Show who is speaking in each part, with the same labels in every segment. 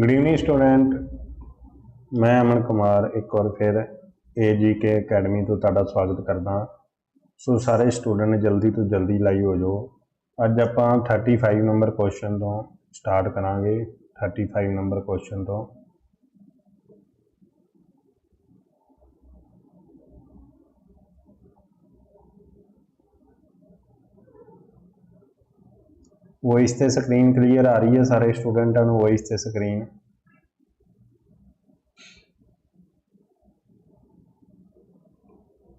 Speaker 1: Good evening student ਮੈਂ ਅਮਨ ਕੁਮਾਰ, ਇੱਕ ਵਾਰ ਫਿਰ ਏਜੀਕੇ ਅਕੈਡਮੀ ਤੋਂ ਤੁਹਾਡਾ ਸਵਾਗਤ ਕਰਦਾ ਸੋ ਸਾਰੇ ਸਟੂਡੈਂਟ ਜਲਦੀ ਤੋਂ ਜਲਦੀ ਲਾਈਵ ਹੋ ਜਾਓ। ਅੱਜ ਆਪਾਂ 35 ਨੰਬਰ ਕੁਐਸਚਨ ਤੋਂ ਸਟਾਰਟ ਕਰਾਂਗੇ। 35 ਨੰਬਰ ਕੁਐਸਚਨ ਤੋਂ। ਵੌਇਸ ਤੇ ਸਕਰੀਨ ਕਲੀਅਰ ਆ ਰਹੀ ਹੈ ਸਾਰੇ ਸਟੂਡੈਂਟਾਂ ਨੂੰ ਵੌਇਸ ਤੇ ਸਕਰੀਨ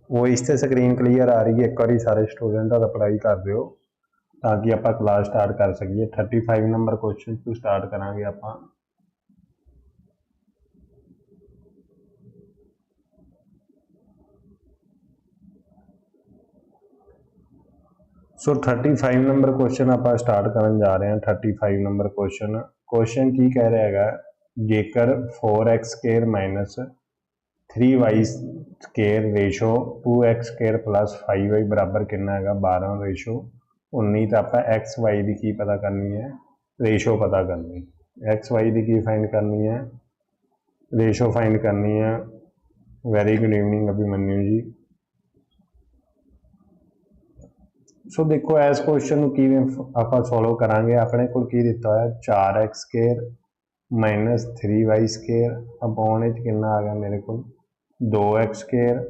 Speaker 1: ਵੌਇਸ ਤੇ ਸਕਰੀਨ ਕਲੀਅਰ ਆ ਰਹੀ ਹੈ ਇੱਕ ਵਾਰੀ ਸਾਰੇ ਸਟੂਡੈਂਟਾਂ ਦਾ ਅਪਲਾਈ ਕਰ ਦਿਓ ਤਾਂ ਕਿ ਆਪਾਂ ਕਲਾਸ ਸਟਾਰਟ ਕਰ ਸਕੀਏ 35 ਨੰਬਰ ਕੁਐਸਚਨ ਤੋਂ ਸਟਾਰਟ ਕਰਾਂਗੇ ਆਪਾਂ ਸੋ 35 ਨੰਬਰ ਕੁਐਸਚਨ ਆਪਾਂ ਸਟਾਰਟ ਕਰਨ ਜਾ ਰਹੇ ਹਾਂ 35 ਨੰਬਰ ਕੁਐਸਚਨ ਕੁਐਸਚਨ ਕੀ ਕਹਿ ਰਿਹਾ ਹੈਗਾ ਜੇਕਰ 4x square minus 3y square ratio 2x square 5y ਬਰਾਬਰ ਕਿੰਨਾ ਹੈਗਾ 12 ਰੇਸ਼ੋ 19 ਤਾਂ ਆਪਾਂ xy ਦੀ ਕੀ ਪਤਾ ਕਰਨੀ ਹੈ ਰੇਸ਼ੋ ਪਤਾ ਕਰਨੀ xy ਦੀ ਕੀ ਫਾਈਂਡ ਕਰਨੀ ਹੈ ਰੇਸ਼ੋ ਫਾਈਂਡ ਕਰਨੀ ਹੈ ਵੈਰੀ ਗੁੱਡ ਈਵਨਿੰਗ ਅਭਿਮਨਿਊ ਜੀ ਸੋ ਦੇਖੋ, ਇਸ ਕੁਐਸਚਨ ਨੂੰ ਕਿਵੇਂ ਆਪਾਂ ਸੋਲਵ ਕਰਾਂਗੇ। ਆਪਣੇ ਕੋਲ ਕੀ ਦਿੱਤਾ ਹੋਇਆ? 4x square 3y square upon ਵਿੱਚ ਕਿੰਨਾ ਆ ਗਿਆ ਮੇਰੇ ਕੋਲ? 2x ਸਕੁਅਰ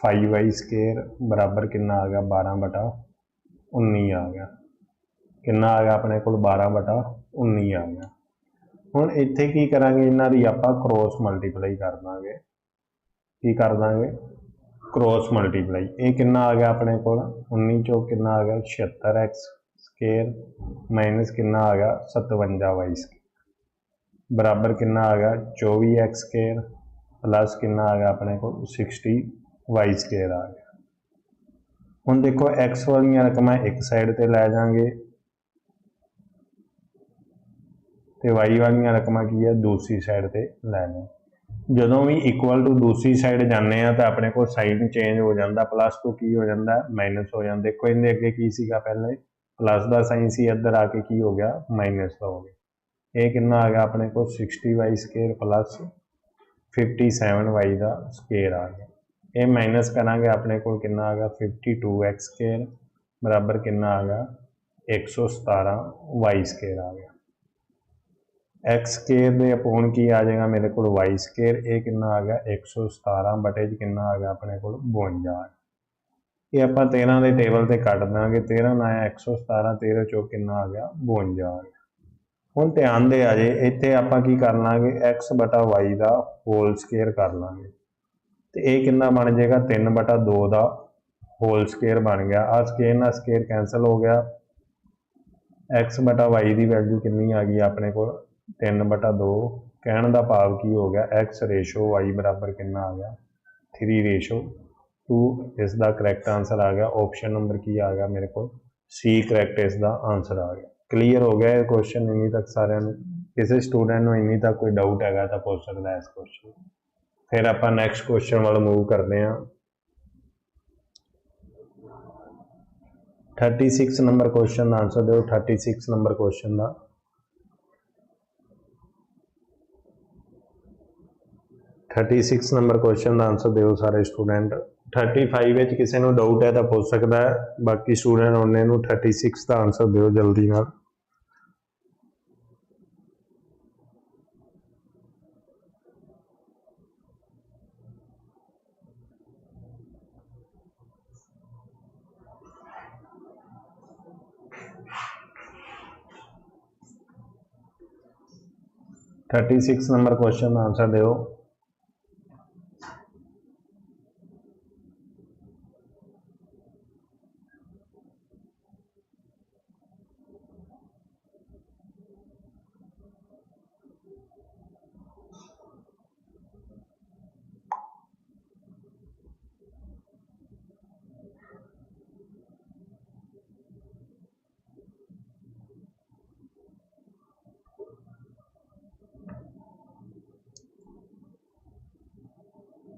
Speaker 1: 5y ਸਕੁਅਰ ਬਰਾਬਰ ਕਿੰਨਾ ਆ ਗਿਆ? 12 ਬਟਾ 19 ਆ ਗਿਆ। ਕਿੰਨਾ ਆ ਗਿਆ ਆਪਣੇ ਕੋਲ? 12 ਬਟਾ 19 ਆ ਗਿਆ। ਹੁਣ ਇੱਥੇ ਕੀ ਕਰਾਂਗੇ? ਇਹਨਾਂ ਦੀ ਆਪਾਂ ਕ੍ਰੋਸ ਮਲਟੀਪਲਾਈ ਕਰ ਦਾਂਗੇ। ਕੀ ਕਰ ਦਾਂਗੇ? ਕ੍ਰੋਸ ਮਲਟੀਪਲਾਈ ਇਹ ਕਿੰਨਾ ਆ ਗਿਆ ਆਪਣੇ ਕੋਲ? 19 ਚੋਂ ਕਿੰਨਾ ਆ ਗਿਆ? 76x ਸਕੇਅਰ ਮਾਈਨਸ ਕਿੰਨਾ ਆ ਗਿਆ? 57y ਸਕੁਅਰ ਬਰਾਬਰ ਕਿੰਨਾ ਆ ਗਿਆ? 24x ਸਕੇਅਰ ਪਲੱਸ ਕਿੰਨਾ ਆ ਗਿਆ ਆਪਣੇ ਕੋਲ? 60y ਸਕੇਅਰ ਆ ਗਿਆ। ਹੁਣ ਦੇਖੋ x ਵਾਲੀਆਂ ਰਕਮਾਂ ਇੱਕ ਸਾਈਡ ਤੇ ਲੈ ਜਾਾਂਗੇ। ਤੇ y ਵਾਲੀਆਂ ਰਕਮਾਂ ਕੀ ਹੈ ਦੂਸਰੀ ਸਾਈਡ ਤੇ ਲੈ ਜਾਵਾਂਗੇ ਜਦੋਂ ਵੀ ਇਕੁਅਲ ਟੂ ਦੂਸਰੀ ਸਾਈਡ ਜਾਂਦੇ ਆ ਤਾਂ ਆਪਣੇ ਕੋਲ ਸਾਈਨ ਚੇਂਜ ਹੋ ਜਾਂਦਾ ਪਲੱਸ ਤੋਂ ਕੀ ਹੋ ਜਾਂਦਾ ਮਾਈਨਸ ਹੋ ਜਾਂਦਾ। ਦੇਖੋ ਇਹਦੇ ਅੱਗੇ ਕੀ ਸੀਗਾ ਪਹਿਲੇ ਪਲੱਸ ਦਾ ਸਾਈਨ ਸੀ, ਇੱਧਰ ਆ ਕੇ ਕੀ ਹੋ ਗਿਆ? ਮਾਈਨਸ ਦਾ ਹੋ ਗਿਆ। ਇਹ ਕਿੰਨਾ ਆ ਗਿਆ? ਆਪਣੇ ਕੋਲ 60y ਸਕੁਅਰ ਪਲੱਸ 57y ਦਾ ਸਕੁਅਰ ਆ ਗਿਆ। ਇਹ ਮਾਈਨਸ ਕਰਾਂਗੇ, ਆਪਣੇ ਕੋਲ ਕਿੰਨਾ ਆ ਗਿਆ? 52x ਸਕੁਅਰ ਬਰਾਬਰ ਕਿੰਨਾ ਆ ਗਿਆ? 117y ਸਕੁਅਰ ਆ ਗਿਆ। X ਸਕੇਅਰ ਦੇ ਅਪੋਨ ਕੀ ਆ ਜਾਏਗਾ ਮੇਰੇ ਕੋਲ y ਸਕੇਅਰ ਇਹ ਕਿੰਨਾ ਆ ਗਿਆ? 117 ਬਟੇ 'ਚ ਕਿੰਨਾ ਆ ਗਿਆ ਆਪਣੇ ਕੋਲ? 52 ਇਹ ਆਪਾਂ 13 ਦੇ ਟੇਬਲ ਤੇ ਕੱਢ ਦਾਂਗੇ। 13 ਨਾ ਆਇਆ 117 13 ਚੋਂ ਕਿੰਨਾ ਆ ਗਿਆ? 52 ਹੁਣ ਧਿਆਨ ਦੇ ਆ ਜੇ, ਇੱਥੇ ਆਪਾਂ ਕੀ ਕਰ ਲਾਂਗੇ? X ਬਟਾ y ਦਾ ਹੋਲ ਸਕੇਅਰ ਕਰ ਲਾਂਗੇ। ਤੇ ਇਹ ਕਿੰਨਾ ਬਣ ਜਾਏਗਾ? 3 ਬਟਾ 2 ਦਾ ਹੋਲ ਸਕੇਅਰ ਬਣ ਗਿਆ। ਆ ਸਕੇਅਰ ਨਾਲ ਸਕੇਅਰ ਕੈਨਸਲ ਹੋ ਗਿਆ। X ਬਟਾ y ਦੀ ਵੈਲਿਊ ਕਿੰਨੀ ਆ ਗਈ ਆਪਣੇ ਕੋਲ? 3 ਬਟਾ 2 ਕਹਿਣ ਦਾ ਭਾਵ ਕੀ ਹੋ ਗਿਆ? X ਰੇਸ਼ੋ y ਬਰਾਬਰ ਕਿੰਨਾ ਆ ਗਿਆ? 3 ਰੇਸ਼ੋ 2 ਇਸ ਦਾ ਕਰੈਕਟ ਆਨਸਰ ਆ ਗਿਆ। ਆਪਸ਼ਨ ਨੰਬਰ ਕੀ ਆ ਗਿਆ ਮੇਰੇ ਕੋਲ? ਸੀ ਕਰੈਕਟ ਇਸ ਦਾ ਆਨਸਰ ਆ ਗਿਆ। ਕਲੀਅਰ ਹੋ ਗਿਆ ਇਹ ਕੁਐਸਚਨ ਇੰਨੀ ਤੱਕ ਸਾਰਿਆਂ ਨੂੰ? ਕਿਸੇ ਸਟੂਡੈਂਟ ਨੂੰ ਇੰਨੀ ਤੱਕ ਕੋਈ ਡਾਊਟ ਹੈਗਾ ਤਾਂ ਪੁੱਛ ਸਕਦਾ ਇਸ ਕੁਐਸਚਨ ਫਿਰ ਆਪਾਂ ਨੈਕਸਟ ਕੁਐਸਚਨ ਵੱਲ ਮੂਵ ਕਰਦੇ ਹਾਂ। 36 ਨੰਬਰ ਕੁਐਸਚਨ ਦਾ ਆਨਸਰ ਦਿਓ। 36 ਨੰਬਰ ਕੁਐਸਚਨ ਦਾ। 36 ਨੰਬਰ ਕੁਐਸਚਨ ਦਾ ਆਨਸਰ ਦਿਓ ਸਾਰੇ ਸਟੂਡੈਂਟ 35 ਵਿੱਚ ਕਿਸੇ ਨੂੰ ਡਾਊਟ ਹੈ ਤਾਂ ਪੁੱਛ ਸਕਦਾ ਹੈ ਬਾਕੀ ਸਟੂਡੈਂਟ ਉਹਨੇ ਨੂੰ 36 ਦਾ ਆਨਸਰ ਦਿਓ ਜਲਦੀ ਨਾਲ थर्टी सिक्स नंबर क्वेश्चन का आंसर दो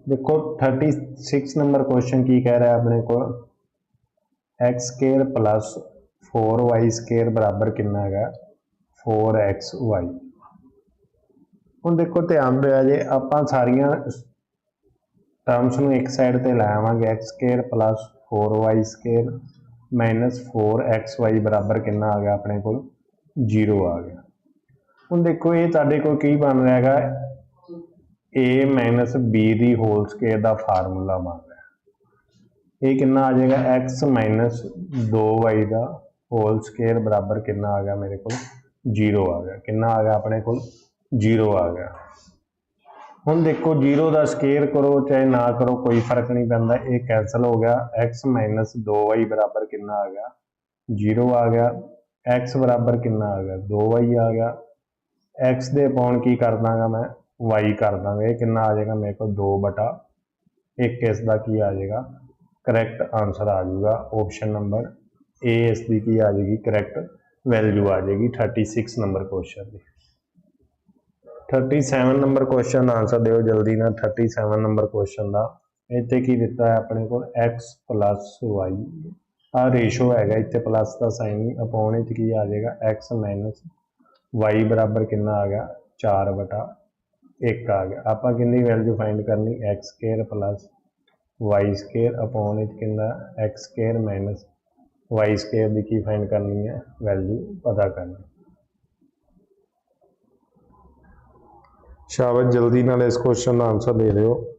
Speaker 1: ਦੇਖੋ 36 ਨੰਬਰ ਕੁਐਸਚਨ ਕੀ ਕਹਿ ਰਿਹਾ ਆਪਣੇ ਕੋਲ? X ਸਕੁਅਰ 4y ਸਕੁਅਰ ਬਰਾਬਰ ਕਿੰਨਾ ਹੈਗਾ? 4xy ਹੁਣ ਦੇਖੋ, ਧਿਆਨ ਦਿਓ ਜੇ ਆਪਾਂ ਸਾਰੀਆਂ ਟਰਮਸ ਨੂੰ ਇੱਕ ਸਾਈਡ ਤੇ ਲੈ ਆਵਾਂਗੇ, x square 4y square 4xy ਬਰਾਬਰ ਕਿੰਨਾ ਆ ਗਿਆ ਆਪਣੇ ਕੋਲ? 0 ਆ ਗਿਆ। ਹੁਣ ਦੇਖੋ, ਇਹ ਤੁਹਾਡੇ ਕੋਲ ਕੀ ਬਣ ਰਿਹਾ ਹੈਗਾ? A b ਦੀ ਹੋਲ ਸਕੇਅਰ ਦਾ ਫਾਰਮੂਲਾ ਬਣ ਰਿਹਾ। ਇਹ ਕਿੰਨਾ ਆ ਜਾਏਗਾ? X 2y ਦਾ ਹੋਲ ਸਕੇਅਰ ਬਰਾਬਰ ਕਿੰਨਾ ਆ ਗਿਆ ਮੇਰੇ ਕੋਲ? 0 ਆ ਗਿਆ। ਕਿੰਨਾ ਆ ਗਿਆ ਆਪਣੇ ਕੋਲ? 0 ਆ ਗਿਆ। ਹੁਣ ਦੇਖੋ 0 ਦਾ ਸਕੇਅਰ ਕਰੋ, ਚਾਹੇ ਨਾ ਕਰੋ, ਕੋਈ ਫ਼ਰਕ ਨਹੀਂ ਪੈਂਦਾ। ਇਹ ਕੈਨਸਲ ਹੋ ਗਿਆ। X 2y ਬਰਾਬਰ ਕਿੰਨਾ ਆ ਗਿਆ? 0 ਆ ਗਿਆ। X ਬਰਾਬਰ ਕਿੰਨਾ ਆ ਗਿਆ? 2y ਆ ਗਿਆ। X ਦੇ ਪਾਉਣ ਕੀ ਕਰ ਦਾਂਗਾ ਮੈਂ? Y ਕਰ ਦਾਂਗੇ, ਇਹ ਕਿੰਨਾ ਆ ਜਾਏਗਾ ਮੇਰੇ ਕੋਲ 2 ਬਟਾ। 1 ਇਸ ਦਾ ਕੀ ਆ ਜਾਏਗਾ? ਕਰੈਕਟ ਆਨਸਰ ਆ ਜਾਊਗਾ। ਆਪਸ਼ਨ ਨੰਬਰ A ਇਸ ਦੀ ਕੀ ਆ ਜਾਏਗੀ? ਕਰੈਕਟ ਵੈਲਿਊ ਆ ਜਾਏਗੀ 36 ਨੰਬਰ ਕੁਐਸਚਨ ਦੀ। 37 ਨੰਬਰ ਕੁਐਸਚਨ ਦਾ ਆਨਸਰ ਦਿਓ ਜਲਦੀ ਨਾਲ 37 ਨੰਬਰ ਕੁਐਸਚਨ ਦਾ। ਇੱਥੇ ਕੀ ਦਿੱਤਾ ਹੈ ਆਪਣੇ ਕੋਲ? X y ਆ ਰੇਸ਼ੋ ਹੈਗਾ, ਇੱਥੇ ਪਲੱਸ ਦਾ ਸਾਈਨ ਹੀ ਅਪੋਨ ਵਿੱਚ ਕੀ ਆ ਜਾਏਗਾ? X y ਬਰਾਬਰ ਕਿੰਨਾ ਆ ਗਿਆ? 4 ਬਟਾ। 1 ਆ ਗਿਆ। ਆਪਾਂ ਕਿੰਨੀ ਵੈਲਿਊ ਫਾਈਂਡ ਕਰਨੀ? x square plus y square upon ਵਿੱਚ ਕਿੰਨਾ? x square minus y square ਦੀ ਕੀ ਫਾਈਂਡ ਕਰਨੀ ਹੈ? ਵੈਲਿਊ ਪਤਾ ਕਰਨੀ। ਸ਼ਾਬਾਸ਼, ਜਲਦੀ ਨਾਲ ਇਸ ਕੁਐਸਚਨ ਦਾ ਆਨਸਰ ਦੇ ਦਿਓ।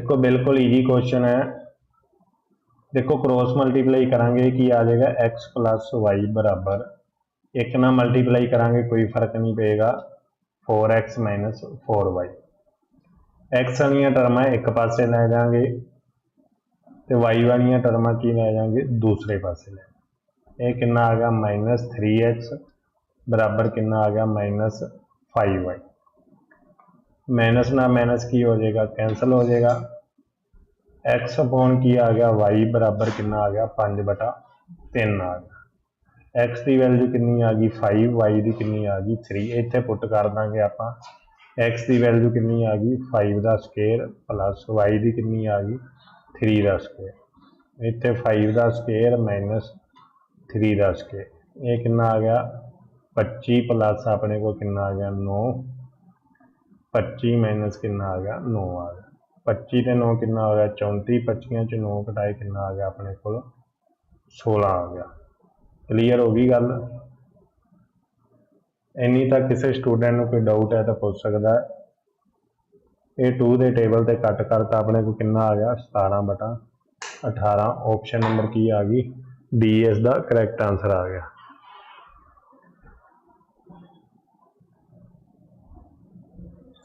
Speaker 1: ਦੇਖੋ ਬਿਲਕੁਲ ਈਜੀ ਕੁਐਸਚਨ ਹੈ ਦੇਖੋ ਕ੍ਰੋਸ ਮਲਟੀਪਲਾਈ ਕਰਾਂਗੇ ਕੀ ਆ ਜਾਏਗਾ x y ਬਰਾਬਰ ਇੱਕ ਨਾਲ ਮਲਟੀਪਲਾਈ ਕਰਾਂਗੇ ਕੋਈ ਫ਼ਰਕ ਨਹੀਂ ਪਏਗਾ 4x 4y x ਵਾਲੀਆਂ ਟਰਮਾਂ ਇੱਕ ਪਾਸੇ ਲੈ ਜਾਾਂਗੇ ਤੇ y ਵਾਲੀਆਂ ਟਰਮਾਂ ਕੀ ਲੈ ਜਾਾਂਗੇ ਦੂਸਰੇ ਪਾਸੇ ਲੈ ਇਹ ਕਿੰਨਾ ਆ ਗਿਆ -3x ਬਰਾਬਰ ਕਿੰਨਾ ਆ ਗਿਆ -5y ਮਾਈਨਸ ਨਾਲ ਮਾਈਨਸ ਕੀ ਹੋ ਜਾਏਗਾ ਕੈਨਸਲ ਹੋ ਜਾਏਗਾ x ਅਪੋਨ ਕੀ ਆ ਗਿਆ y ਬਰਾਬਰ ਕਿੰਨਾ ਆ ਗਿਆ 5 ਬਟਾ ਤਿੰਨ ਆ ਗਿਆ x ਦੀ ਵੈਲਿਊ ਕਿੰਨੀ ਆ ਗਈ 5 y ਦੀ ਕਿੰਨੀ ਆ ਗਈ 3 ਇੱਥੇ ਪੁੱਟ ਕਰ ਦਾਂਗੇ ਆਪਾਂ x ਦੀ ਵੈਲਿਊ ਕਿੰਨੀ ਆ ਗਈ 5 ਦਾ ਸਕੁਅਰ ਪਲੱਸ y ਦੀ ਕਿੰਨੀ ਆ ਗਈ 3 ਦਾ ਸਕੁਅਰ ਇੱਥੇ 5 ਦਾ ਸਕੁਅਰ ਮਾਈਨਸ 3 ਦਾ ਸਕੁਅਰ ਇਹ ਕਿੰਨਾ ਆ ਗਿਆ 25 ਪਲੱਸ ਆਪਣੇ ਕੋਲ ਕਿੰਨਾ ਆ ਗਿਆ 9 25 ਮਾਈਨਸ ਕਿੰਨਾ ਆ ਗਿਆ? 9 ਆ ਗਿਆ। 25 ਤੇ 9 ਕਿੰਨਾ ਆ ਗਿਆ? 34 25 ਚ 9 ਘਟਾਏ ਕਿੰਨਾ ਆ ਗਿਆ ਆਪਣੇ ਕੋਲ? 16 ਆ ਗਿਆ। ਕਲੀਅਰ ਹੋ ਗਈ ਗੱਲ? ਇੰਨੀ ਤਾਂ ਕਿਸੇ ਸਟੂਡੈਂਟ ਨੂੰ ਕੋਈ ਡਾਊਟ ਹੈ ਤਾਂ ਪੁੱਛ ਸਕਦਾ ਇਹ 2 ਦੇ ਟੇਬਲ ਤੇ ਕੱਟ ਕਰਤਾ ਆਪਣੇ ਕੋਲ ਕਿੰਨਾ ਆ ਗਿਆ? 17 ਬਟਾ। 18 ਆਪਸ਼ਨ ਨੰਬਰ ਕੀ ਆ ਗਈ? ਡੀ ਇਸ ਦਾ ਕਰੈਕਟ ਆਨਸਰ ਆ ਗਿਆ।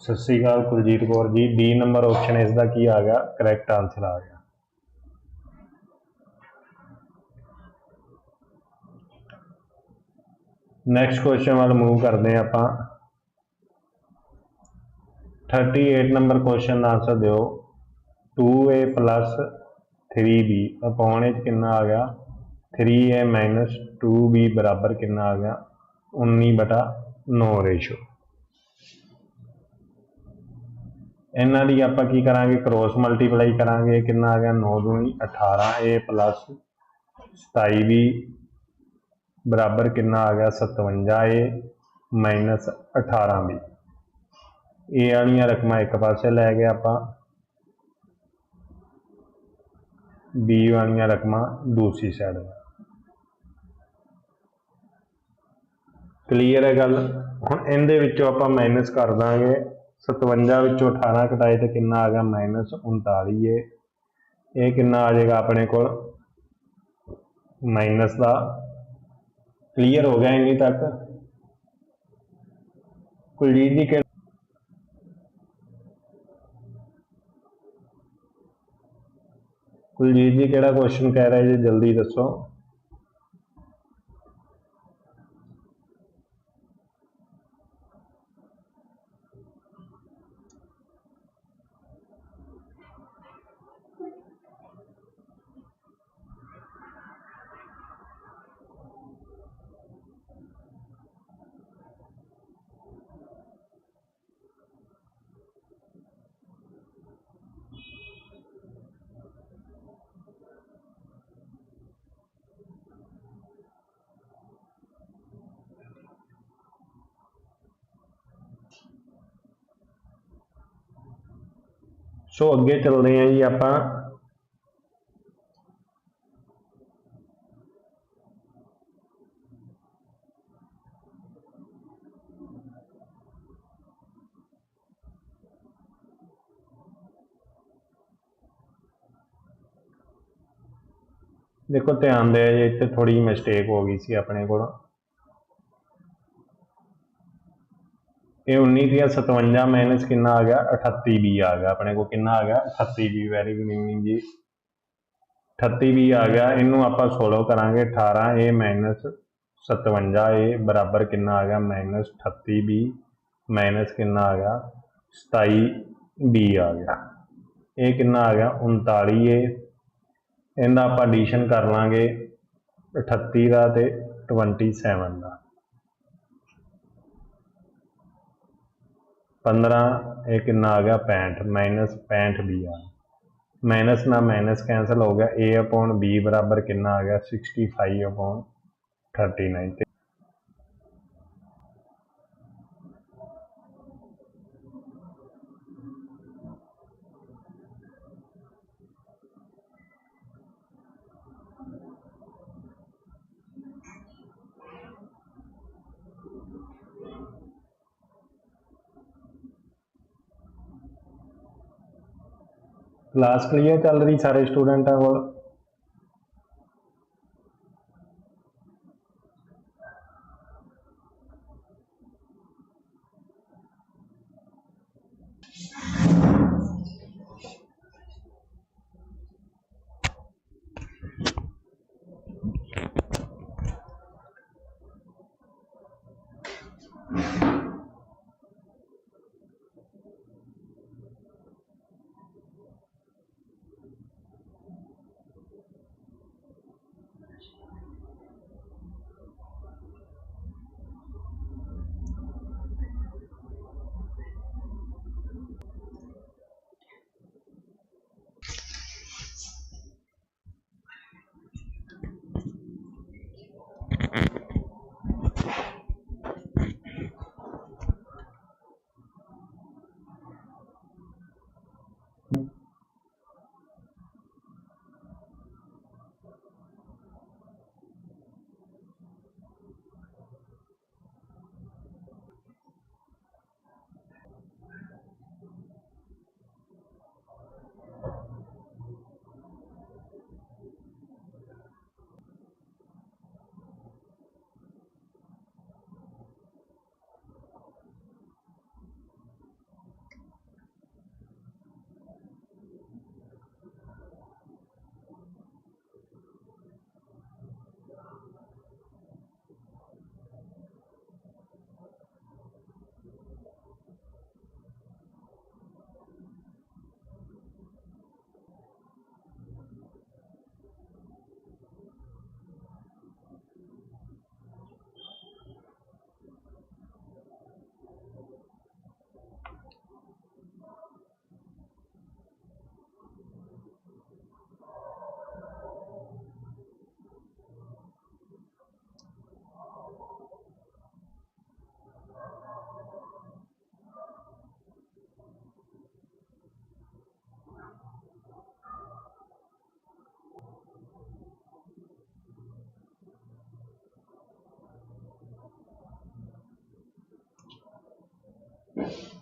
Speaker 1: ਸਤਿ ਸ਼੍ਰੀ ਅਕਾਲ Kuljit Kaur ji D number option ਇਸ ਦਾ ਕੀ ਆ ਗਿਆ? ਕਰੈਕਟ ਆਨਸਰ ਆ ਗਿਆ। ਨੈਕਸਟ ਕੁਐਸਚਨ ਵੱਲ ਮੂਵ ਕਰਦੇ ਹਾਂ ਆਪਾਂ। 38 ਨੰਬਰ ਕੁਐਸਚਨ ਦਾ ਆਨਸਰ ਦਿਓ। 2a 3b ਅਪੋਨ ਇਹ ਕਿੰਨਾ ਆ ਗਿਆ? 3a 2b ਬਰਾਬਰ ਕਿੰਨਾ ਆ ਗਿਆ? 19 ਬਟਾ 9 ਰੇਸ਼ੋ। ਇਹਨਾਂ ਦੀ ਆਪਾਂ ਕੀ ਕਰਾਂਗੇ? ਕ੍ਰੋਸ ਮਲਟੀਪਲਾਈ ਕਰਾਂਗੇ। ਕਿੰਨਾ ਆ ਗਿਆ? 9 ਦੂਣੀ 18 ਪਲੱਸ 27 ਵੀ ਬਰਾਬਰ ਕਿੰਨਾ ਆ ਗਿਆ? 57 ਮਾਈਨਸ 18 ਵੀ ਇਹ ਵਾਲੀਆਂ ਰਕਮਾਂ ਇੱਕ ਪਾਸੇ ਲੈ ਗਏ ਆਪਾਂ। ਬੀ ਵਾਲੀਆਂ ਰਕਮਾਂ ਦੂਸਰੀ ਸਾਈਡ ਕਲੀਅਰ ਹੈ ਗੱਲ? ਹੁਣ ਇਹਦੇ ਵਿੱਚੋਂ ਆਪਾਂ ਮਾਈਨਸ ਕਰ ਦਾਂਗੇ। 57 ਵਿੱਚੋਂ 18 ਘਟਾਏ ਤੇ ਕਿੰਨਾ ਆ ਗਿਆ? -39 ਏ। ਇਹ ਕਿੰਨਾ ਆ ਜਾਏਗਾ ਆਪਣੇ ਕੋਲ? ਮਾਈਨਸ ਦਾ। ਕਲੀਅਰ ਹੋ ਗਿਆ ਇੰਨੀ ਤੱਕ? ਕੁਲਜੀਤ ਜੀ ਕਿਹੜਾ? ਕੁਲਜੀਤ ਜੀ ਕਿਹੜਾ ਕੁਐਸਚਨ ਕਹਿ ਰਹੇ ਜੀ ਜਲਦੀ ਦੱਸੋ। ਸੋ ਅੱਗੇ ਚੱਲਦੇ ਹਾਂ ਜੀ ਆਪਾਂ। ਦੇਖੋ, ਧਿਆਨ ਦੇ ਜੀ, ਇੱਥੇ ਥੋੜੀ ਜਿਹੀ ਮਿਸਟੇਕ ਹੋ ਗਈ ਸੀ ਆਪਣੇ ਕੋਲ। ਇਹ 19 ਦੀਆਂ 57 ਮਾਈਨਸ ਕਿੰਨਾ ਆ ਗਿਆ? 38 ਵੀ ਆ ਗਿਆ। ਆਪਣੇ ਕੋਲ ਕਿੰਨਾ ਆ ਗਿਆ? 38 ਵੀ ਵੈਰੀ ਗੁੱਡ ਇਵਨਿੰਗ ਜੀ। 38 ਵੀ ਆ ਗਿਆ। ਇਹਨੂੰ ਆਪਾਂ ਸੋਲਵ ਕਰਾਂਗੇ 18 a ਮਾਈਨਸ 57 a, ਬਰਾਬਰ ਕਿੰਨਾ ਆ ਗਿਆ? ਮਾਈਨਸ 38 b ਮਾਈਨਸ ਕਿੰਨਾ ਆ ਗਿਆ? 27 b ਆ ਗਿਆ। ਇਹ ਕਿੰਨਾ ਆ ਗਿਆ? 39 a ਇਹਦਾ ਆਪਾਂ ਐਡੀਸ਼ਨ ਕਰ ਲਾਂਗੇ 38 ਦਾ ਤੇ 27 ਦਾ। 15 ਇਹ ਕਿੰਨਾ ਆ ਗਿਆ 65 ਮਾਈਨਸ 65 b ਆ ਮਾਈਨਸ ਨਾਲ ਮਾਈਨਸ ਕੈਂਸਲ ਹੋ ਗਿਆ a ਅਪੋਨ b ਬਰਾਬਰ ਕਿੰਨਾ ਆ ਗਿਆ 65 ਅਪੋਨ 39 ਤੇ ਕਲਾਸ ਕਲੀਅਰ ਚੱਲ ਰਹੀ ਸਾਰੇ ਸਟੂਡੈਂਟਾਂ ਕੋਲ Yes.